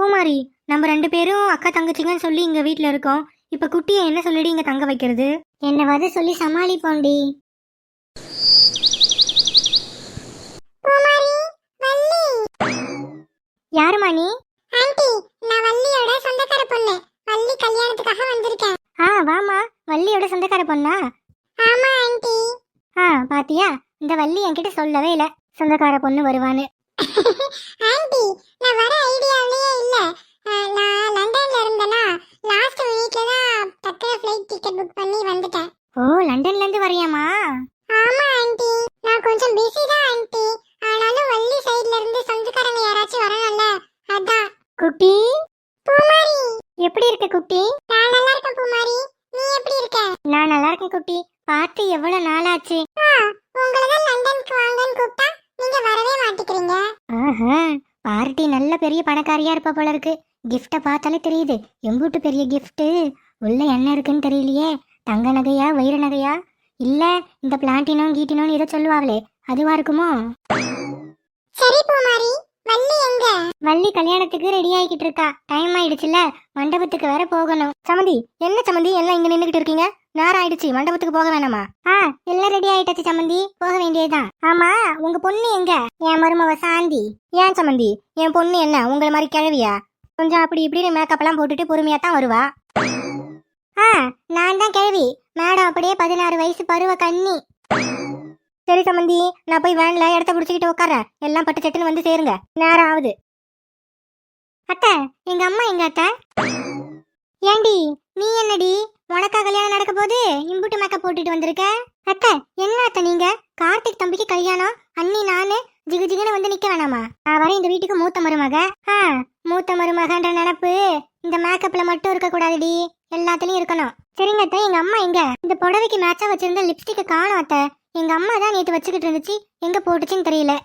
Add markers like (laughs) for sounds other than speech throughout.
பூமாரி நம்ம ரெண்டு பேரும் அக்கா தங்கச்சிங்கன்னு சொல்லி இங்க வீட்ல இருக்கோம். இப்ப குட்டியை என்ன சொல்லிடி இங்க தங்க வைக்கிறது? என்னவாது சொல்லி சமாளிப்போண்டி. யாருமா நீ? ஆண்டி நான் வள்ளியோட சொந்தக்கார பொண்ணு. வள்ளி கல்யாணத்துக்காக வந்திருக்கேன். ஆ வாமா வள்ளியோட சொந்தக்கார பொண்ணா? ஆமா ஆண்டி. ஆ பாத்தியா? இந்த வள்ளி என்கிட்ட சொல்லவே இல்ல. சொந்தக்கார பொண்ணு வருவான்னு. ஆண்டி நான் வர ஐடியாவிலேயே இல்ல. நான் லண்டன்ல இருந்தேனா லாஸ்ட் மினிட்ல தான் டக்குனு ஃப்ளைட் டிக்கெட் புக் பண்ணி வந்துட்டேன். ஓ லண்டன்ல இருந்து வரியாமா ஆமா ஆண்டி. நான் கொஞ்சம் பிஸி தான் ஆண்டி. ஆனாலும் வள்ளி சைடுல இருந்து சொந்தக்காரங்க யாராச்சும் வரணும்ல அதான். குட்டி? பூமாரி. எப்படி இருக்க குட்டி? நான் நல்லா இருக்கேன் பூமாரி. நீ எப்படி இருக்க? நான் நல்லா இருக்கேன் குட்டி. பார்த்து எவ்வளவு நாளாச்சு? ஆ உங்களை தான் லண்டனுக்கு வாங்கன்னு கூப்பிட்டா நீங்க வரவே மாட்டேங்கிறீங்க ஆஹா பார்ட்டி நல்ல பெரிய பணக்காரியா இருப்ப போல இருக்கு. கிஃப்ட பார்த்தாலே தெரியுது. எம்பூட்டு பெரிய gift உள்ள என்ன இருக்குன்னு தெரியலையே. தங்க நகையா வைர நகையா? இல்ல இந்த பிளாட்டினம் கீட்டினோன்னு ஏதோ சொல்லுவாங்களே. அதுவா இருக்குமோ? சரி பூமாரி வள்ளி எங்க? வள்ளி கல்யாணத்துக்கு ரெடி ஆகிக்கிட்டு இருக்கா. டைம் ஆயிடுச்சுல மண்டபத்துக்கு வேற போகணும். சமந்தி என்ன சமந்தி? எல்லாம் இங்க நின்னுகிட்டு இருக்கீங்க? நேரம் ஆயிடுச்சு மண்டபத்துக்கு போக வேணாமா? ஆ எல்லாம் ரெடி ஆயிட்டாச்சு சமந்தி போக வேண்டியதுதான். ஆமா உங்க பொண்ணு எங்க? என் மருமவ சாந்தி. ஏன் சமந்தி என் பொண்ணு என்ன? உங்களை மாதிரி கிழவியா? கொஞ்சம் அப்படி இப்படின்னு மேக்கப் எல்லாம் போட்டுட்டு பொறுமையா தான் வருவா. ஆ நான் தான் கிழவி. மேடம் அப்படியே பதினாறு வயசு பருவ கன்னி. சரி சமந்தி நான் போய் வேன்ல இடத்த பிடிச்சிக்கிட்டு உட்காரேன் எல்லாம் பட்டு சட்டுன்னு வந்து சேருங்க. நேரம் ஆகுது. அத்தை எங்க அம்மா எங்க அத்தை? ஏண்டி நீ என்னடி? உனக்கா கல்யாணம் நடக்க போது இம்புட்டு மேக்கப் போட்டுட்டு வந்திருக்க? அத்தை என்ன அத்தை நீங்க? கார்த்திக் தம்பிக்கு கல்யாணம்? அண்ணி நானு? ஜிகு ஜிகுன்னு வந்து நிக்க வேணாமா? நான் வர இந்த வீட்டுக்கு மூத்த மருமக. ஆ மூத்த மருமகன்ற நினப்பு இந்த மேக்கப்ல மட்டும் இருக்க கூடாதுடி. எல்லாத்துலயும் இருக்கணும். சரிங்க அத்தை எங்க அம்மா எங்க? இந்த புடவைக்கு மேட்சா வச்சிருந்த லிப்ஸ்டிக்கை காணும் அத்தை. எங்க அம்மா தான் நேத்து வச்சுக்கிட்டு இருந்துச்சு. எங்க போட்டுச்சுன்னு தெரியல.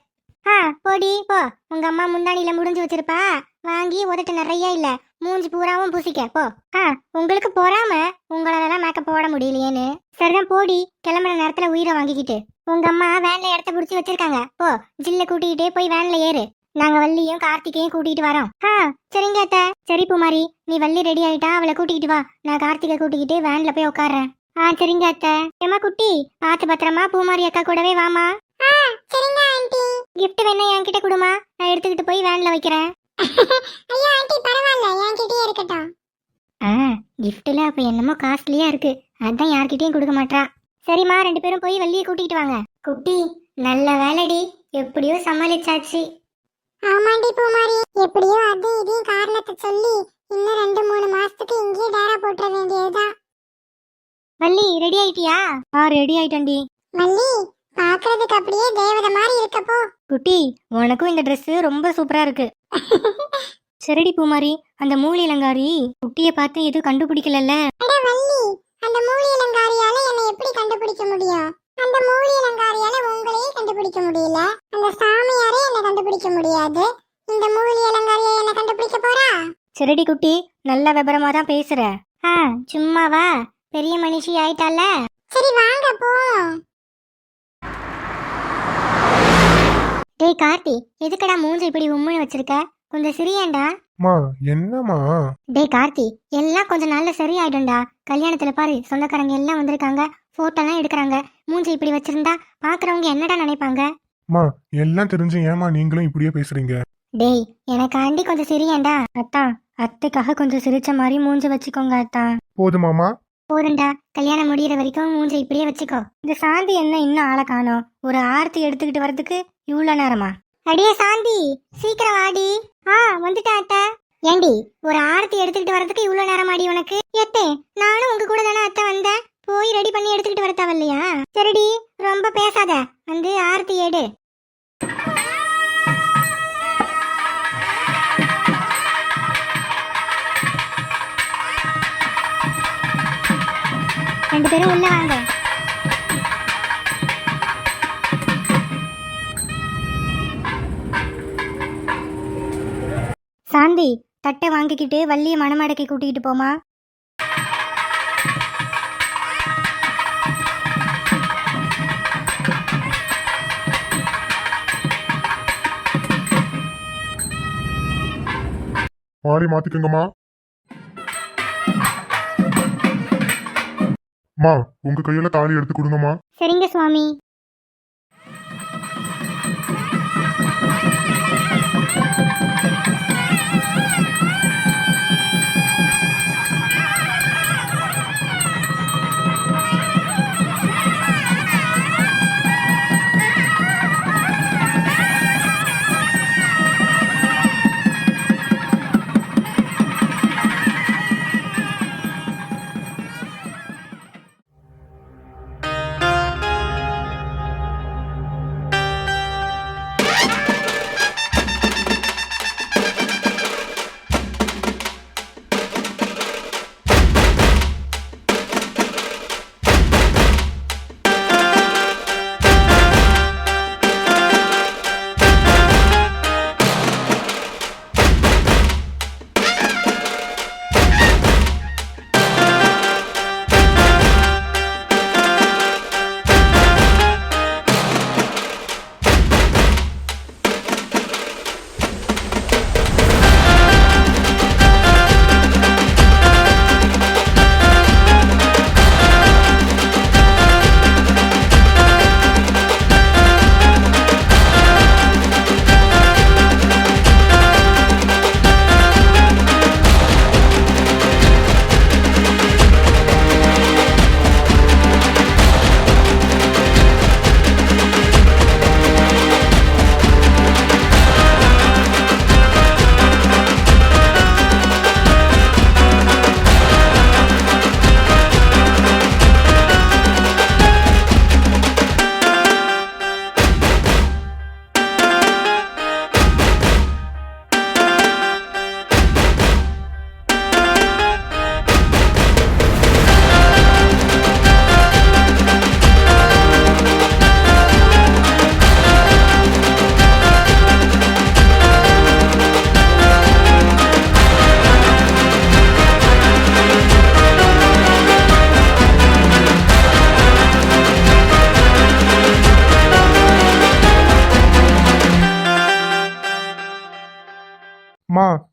ஆ போடி போ. உங்க அம்மா முந்தானியில முடிஞ்சு வச்சிருப்பா. வாங்கி உதட்டு நிறைய இல்ல. மூஞ்சி பூராவும் பூசிக்க. போ. ஆ உங்களுக்கு பொறாம? உங்களால மேக்கப் போட முடியலையேன்னு. சரிதான் போடி. கிளம்புற நேரத்துல உயிரை வாங்கிக்கிட்டு. உங்க அம்மா வேன்ல இடத்த புடிச்சு வச்சிருக்காங்க. போ ஜில்ல கூட்டிக்கிட்டே போய் வேன்ல ஏறு. நாங்க வள்ளியும் கார்த்திகையும் கூட்டிட்டு வரோம். ஆ சரிங்க அத்தை. சரி பூமாரி. நீ வள்ளி ரெடி ஆயிட்டா அவளை கூட்டிக்கிட்டு வா. நான் கார்த்திகை கூட்டிக்கிட்டு வேன்ல போய் உட்கார்றேன் ஆ சரிங்க அத்தை. ஏமா குட்டி? பார்த்து பத்திரமா பூமாரி அக்கா கூடவே வாமா gift வேணா என்கிட்ட கொடுமா. நான் எடுத்துக்கிட்டு போய் வேன்ல வைக்கிறேன். ஐயோ ஆண்டி பரவாயில்ல என்கிட்டயே இருக்கட்டும். ஆ கிஃப்ட்ல அப்ப என்னமோ காஸ்ட்லியா இருக்கு. அதான் யார்கிட்டயும் கொடுக்க மாட்டா சரிம்மா ரெண்டு பேரும் போய் வள்ளியை கூட்டிட்டு வாங்க. குட்டி நல்ல வேலைடி. எப்படியோ சமாளிச்சாச்சு. ஆமாண்டி பூமாரி. எப்படியோ அது இதையும் காரணத்தை சொல்லி இன்னும் ரெண்டு மூணு மாசத்துக்கு இங்கேயே டேரா போட்டுற வேண்டியதுதான். வள்ளி ரெடி ஆயிட்டியா? ஆ ரெடி ஆயிட்டேன்டி. வள்ளி பாக்குறதுக்கு அப்படியே தேவதை மாதிரி இருக்கப்போ. குட்டி உனக்கும் இந்த Dress ரொம்ப சூப்பரா இருக்கு. (laughs) சரிடி பூமாரி அந்த மூலி இளங்காரி குட்டிய பார்த்து எதுவும் கண்டுபிடிக்கலல்ல? அட வள்ளி அந்த மூலியலங்காரியால என்னை எப்படி கண்டுபிடிக்க முடியும்? அந்த மூலியலங்காரியால உங்களையே கண்டுபிடிக்க முடியல. அந்த சாமியாரே என்னை கண்டுபிடிக்க முடியாது. இந்த மூலியலங்காரியா என்ன கண்டுபிடிக்க போறா? சரிடி குட்டி நல்ல விபரமா தான் பேசுற. ஆ சும்மாவா? பெரிய மனுஷி ஆயிட்டால? சரி வாங்க போவோம். டேய் கார்த்தி எதுக்குடா மூஞ்சி இப்படி உம்முன்னு வச்சிருக்க? கொஞ்சம் சிரியேண்டா மா என்னம்மா? டேய் கார்த்தி எல்லாம் கொஞ்ச நாள்ல சரியாயிடும்டா. கல்யாணத்துல பாரு சொந்தக்காரங்க எல்லாம் வந்திருக்காங்க போட்டோலாம் எடுக்கிறாங்க. மூஞ்சி இப்படி வச்சிருந்தா பாக்குறவங்க என்னடா நினைப்பாங்க? மா எல்லாம் தெரிஞ்சு ஏமா நீங்களும் இப்படியே பேசுறீங்க? டேய் எனக்காண்டி கொஞ்சம் சிரியேண்டா அத்தா அத்தைக்காக கொஞ்சம் சிரிச்ச மாதிரி மூஞ்சி வச்சுக்கோங்க அத்தா. போதுமாமா போதும்டா. கல்யாணம் முடியிற வரைக்கும் மூஞ்சி இப்படியே வச்சுக்கோ. இந்த சாந்தி என்ன இன்னும் ஆளை காணோம்? ஒரு ஆர்த்தி எடுத்துக்கிட்டு வரதுக்கு இவ்வளோ நேரமா? அடியே சாந்தி சீக்கிரம் ஆடி ஆ வந்துட்டா அத்தை. ஏண்டி ஒரு ஆரத்தி எடுத்துக்கிட்டு வரதுக்கு இவ்வளோ நேரமாடி உனக்கு? எத்தே நானும் உங்க கூட தானே அத்தை வந்தேன். போய் ரெடி பண்ணி எடுத்துக்கிட்டு வர இல்லையா சரிடி ரொம்ப பேசாத. வந்து ஆரத்தி எடு. ரெண்டு பேரும் உள்ள வாங்க. சாந்தி தட்டை வாங்கிக்கிட்டு வள்ளிய மணமடக்கி கூட்டிகிட்டு போமா மாறி மாத்திக்கங்கம்மா. அம்மா உங்க கையில தாலி எடுத்து கொடுங்கம்மா. சரிங்க சுவாமி.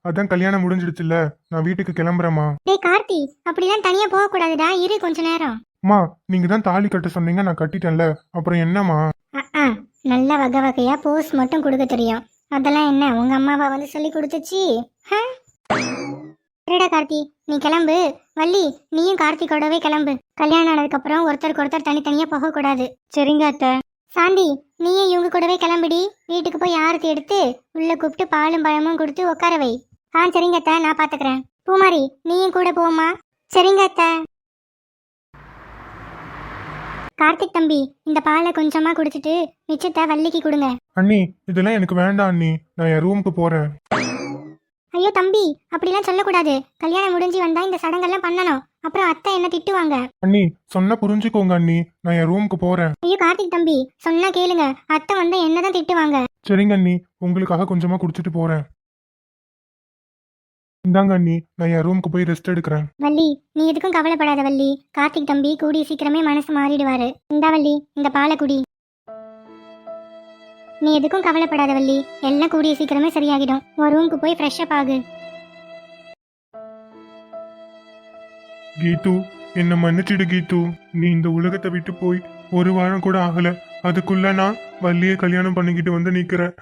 அதான் கல்யாணம் முடிஞ்சிடுச்சுல்ல. நான் வீட்டுக்கு கிளம்புறேம்மா. டேய் கார்த்தி அப்படிலாம் தனியா போக கூடாதுடா இரு கொஞ்ச நேரம். அம்மா நீங்க தான் தாலி கட்ட சொன்னீங்க நான் கட்டிட்டேன்ல. அப்புறம் என்னம்மா? ஆ நல்ல வகை வகையா போஸ் மட்டும் கொடுக்க தெரியும். அதெல்லாம் என்ன உங்க அம்மாவா வந்து சொல்லி கொடுத்துச்சு? சரிடா கார்த்தி நீ கிளம்பு. வள்ளி நீயும் கார்த்திகோடவே கிளம்பு. கல்யாணம் ஆனதுக்கு அப்புறம் ஒருத்தருக்கு ஒருத்தர் தனித்தனியா போக கூடாது சரிங்க அத்தை. சாந்தி நீயும் இவங்க கூடவே கிளம்பிடி. வீட்டுக்கு போய் ஆரத்தி எடுத்து உள்ள கூப்பிட்டு பாலும் பழமும் கொடுத்து உட்கார வை. ஆ சரிங்க அத்தை நான் பாத்துக்கிறேன். பூமாரி நீயும் கூட போமா சரிங்க அத்தை. கார்த்திக் தம்பி இந்த பாலை கொஞ்சமா குடிச்சிட்டு மிச்சத்தை வள்ளிக்கு கொடுங்க. அண்ணி இதெல்லாம் எனக்கு வேண்டாம் அண்ணி. நான் என் ரூமுக்கு போறேன். ஐயோ தம்பி அப்படிலாம் சொல்லக்கூடாது. கல்யாணம் முடிஞ்சு வந்தா இந்த சடங்கெல்லாம் பண்ணணும். அப்புறம் அத்தை என்ன திட்டுவாங்க? அண்ணி சொன்ன புரிஞ்சுக்கோங்க அண்ணி. நான் என் ரூமுக்கு போறேன். ஐயோ கார்த்திக் தம்பி சொன்னா கேளுங்க. அத்தை வந்தா என்னதான் திட்டுவாங்க? சரிங்க அண்ணி. உங்களுக்காக கொஞ்சமா குடிச்சிட்டு போறேன். இந்தாங்க அண்ணி நான் என் ரூமுக்கு போய் ரெஸ்ட் எடுக்கிறேன். வள்ளி நீ எதுக்கும் கவலைப்படாத வள்ளி. கார்த்திக் தம்பி கூடிய சீக்கிரமே மனசு மாறிடுவாரு. இந்தா வள்ளி இந்த பாலை குடி. நீ எதுக்கும் கவலைப்படாத வள்ளி. எல்லாம் கூடிய சீக்கிரமே சரியாகிடும். உன் ரூமுக்கு போய் ஃப்ரெஷ் அப் ஆகு. கீது என்னை மன்னிச்சிடு கீது. நீ இந்த உலகத்தை விட்டு போய் ஒரு வாரம் கூட ஆகல. அதுக்குள்ள நான் வள்ளியை கல்யாணம் பண்ணிக்கிட்டு வந்து நிக்கிறேன்.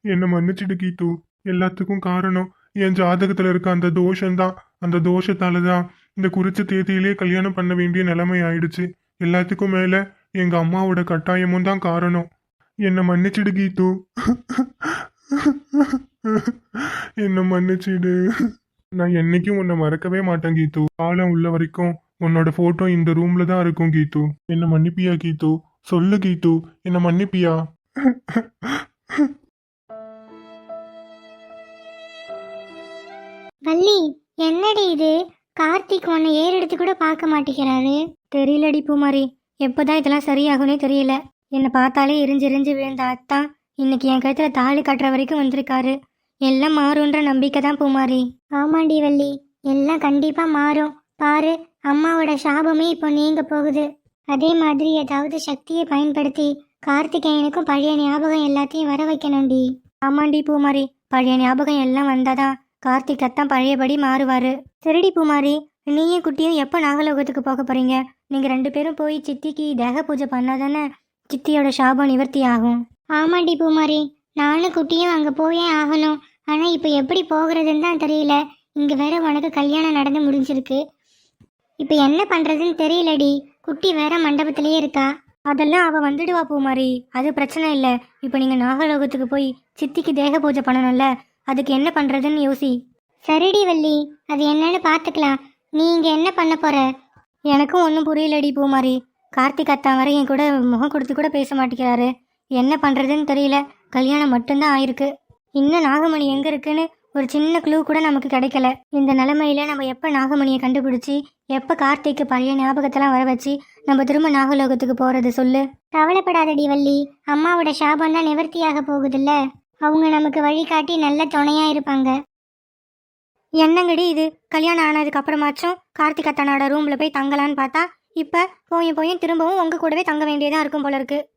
என்னை மன்னிச்சிடு கீது. எல்லாத்துக்கும் காரணம் என் ஜாதகத்துல இருக்க அந்த தோஷம்தான். அந்த தோஷத்தால தான் இந்த குறிச்ச தேதியிலே கல்யாணம் பண்ண வேண்டிய நிலைமை ஆயிடுச்சு. எல்லாத்துக்கும் மேல எங்க அம்மாவோட கட்டாயமும் தான் காரணம். என்னை மன்னிச்சிடு கீது. (laughs) என்னை மன்னிச்சிடு. நான் என்னைக்கும் உன்னை மறக்கவே மாட்டேன் கீது. காலம் உள்ள வரைக்கும் உன்னோட போட்டோ இந்த ரூம்ல தான் இருக்கும் கீது. என்ன மன்னிப்பியா கீது? சொல்லு கீது. என்ன மன்னிப்பியா? வள்ளி என்னடி இது? கார்த்திக் உன்னை ஏறெடுத்து கூட பார்க்க மாட்டேங்கிறாரு. தெரியலடி பூமாரி. எப்போதான் இதெல்லாம் சரியாகும்னே தெரியல. என்னை பார்த்தாலே எரிஞ்சு எரிஞ்சு விழுந்த அத்தான் இன்னைக்கு என் கழுத்தில் தாலி கட்டுற வரைக்கும் வந்திருக்காரு. எல்லாம் மாறுன்ற நம்பிக்கை தான் பூமாரி. ஆமாண்டி வள்ளி எல்லாம் கண்டிப்பா மாறும். பாரு அம்மாவோட சாபமே இப்போ நீங்க போகுது. அதே மாதிரி ஏதாவது சக்தியை பயன்படுத்தி கார்த்திகேயனுக்கும் பழைய ஞாபகம் எல்லாத்தையும் வர வைக்கணும்டி. ஆமாண்டி பூமாரி பழைய ஞாபகம் எல்லாம் வந்தாதான் கார்த்திக் அத்தான் பழையபடி மாறுவாரு. சரிடி பூமாரி நீயும் குட்டியும் எப்போ நாகலோகத்துக்கு போக போறீங்க? நீங்க ரெண்டு பேரும் போய் சித்திக்கு தேக பூஜை பண்ணாதானே சித்தியோட சாபம் நிவர்த்தி ஆகும். ஆமாண்டி பூமாரி நானும் குட்டியும் அங்க போயே ஆகணும். ஆனா இப்போ எப்படி போகிறதுன்னு தான் தெரியல. இங்க வேற உனக்கு கல்யாணம் நடந்து முடிஞ்சிருக்கு. இப்போ என்ன பண்றதுன்னு தெரியலடி. குட்டி வேற மண்டபத்திலேயே இருக்கா. அதெல்லாம் அவ வந்துடுவா பூமாரி. அது பிரச்சனை இல்லை. இப்போ நீங்க நாகலோகத்துக்கு போய் சித்திக்கு தேக பூஜை பண்ணணும்ல. அதுக்கு என்ன பண்றதுன்னு யோசி. சரிடி வள்ளி. அது என்னன்னு பார்த்துக்கலாம் நீ இங்க என்ன பண்ண போற? எனக்கும் ஒன்றும் புரியலடி பூமாரி. கார்த்திக் அத்தா வரை என் கூட முகம் கொடுத்து கூட பேச மாட்டேங்கிறாரு. என்ன பண்றதுன்னு தெரியல. கல்யாணம் மட்டும்தான் ஆயிருக்கு. இன்னும் நாகமணி எங்க இருக்குன்னு ஒரு சின்ன க்ளூ கூட நமக்கு கிடைக்கல. இந்த நிலைமையில நம்ம எப்ப நாகமணியை கண்டுபிடிச்சி எப்ப கார்த்திக்கு பழைய ஞாபகத்தெல்லாம் வர வச்சு நம்ம திரும்ப நாகலோகத்துக்கு போறது சொல்லு? கவலைப்படாதடி வள்ளி. அம்மாவோட சாபம் தான் நிவர்த்தியாக போகுதுல்ல. அவங்க நமக்கு வழிகாட்டி நல்ல துணையா இருப்பாங்க. என்னங்கடி இது? கல்யாணம் ஆனதுக்கு அப்புறமாச்சும் கார்த்திக் அத்தனோட ரூம்ல போய் தங்கலான்னு பார்த்தா இப்ப போயும் போயும் திரும்பவும் உங்க கூடவே தங்க வேண்டியதா இருக்கும் போல இருக்கு.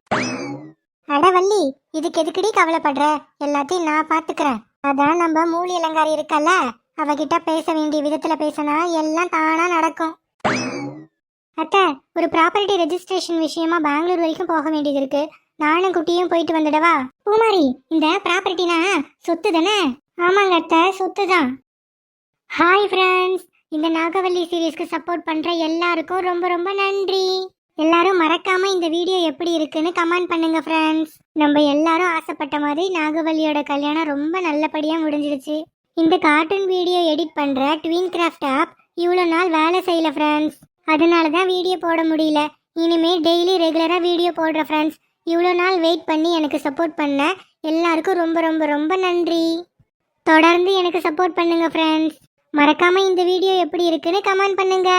அட வள்ளி இதுக்கு எதுக்குடி கவலைப்படுற? எல்லாத்தையும் நான் பாத்துக்கிறேன் அதான் நம்ம மூலி அலங்காரி இருக்கல்ல அவகிட்ட பேச வேண்டிய விதத்துல பேசினா எல்லாம் தானா நடக்கும். அத்தை ஒரு ப்ராப்பர்ட்டி ரெஜிஸ்ட்ரேஷன் விஷயமா பெங்களூர் வரைக்கும் போக வேண்டியது இருக்கு. நானும் குட்டியும் போயிட்டு வந்துடவா? பூமாரி இந்த ப்ராப்பர்ட்டினா சொத்து தானே? ஆமாங்க அத்தை சொத்து தான். ஹாய் ஃப்ரெண்ட்ஸ் இந்த நாகவல்லி சீரீஸ்க்கு சப்போர்ட் பண்ற எல்லாருக்கும் ரொம்ப ரொம்ப நன்றி. எல்லாரும் மறக்காம இந்த வீடியோ எப்படி இருக்குன்னு கமெண்ட் பண்ணுங்க ஃப்ரெண்ட்ஸ் நம்ம எல்லாரும் ஆசைப்பட்ட மாதிரி நாகவல்லியோட கல்யாணம் ரொம்ப நல்லபடியா முடிஞ்சிடுச்சு. இந்த கார்ட்டூன் வீடியோ எடிட் பண்ற ட்வீன் கிராஃப்ட் ஆப் இவ்வளோ நாள் வேலை செய்யல ஃப்ரெண்ட்ஸ் அதனால தான் வீடியோ போட முடியல. இனிமேல் டெய்லி ரெகுலராக வீடியோ போடுற ஃப்ரெண்ட்ஸ் இவ்வளோ நாள் வெயிட் பண்ணி எனக்கு சப்போர்ட் பண்ண எல்லாருக்கும் ரொம்ப ரொம்ப ரொம்ப நன்றி. தொடர்ந்து எனக்கு சப்போர்ட் பண்ணுங்க ஃப்ரெண்ட்ஸ் மறக்காம இந்த வீடியோ எப்படி இருக்குன்னு கமெண்ட் பண்ணுங்க.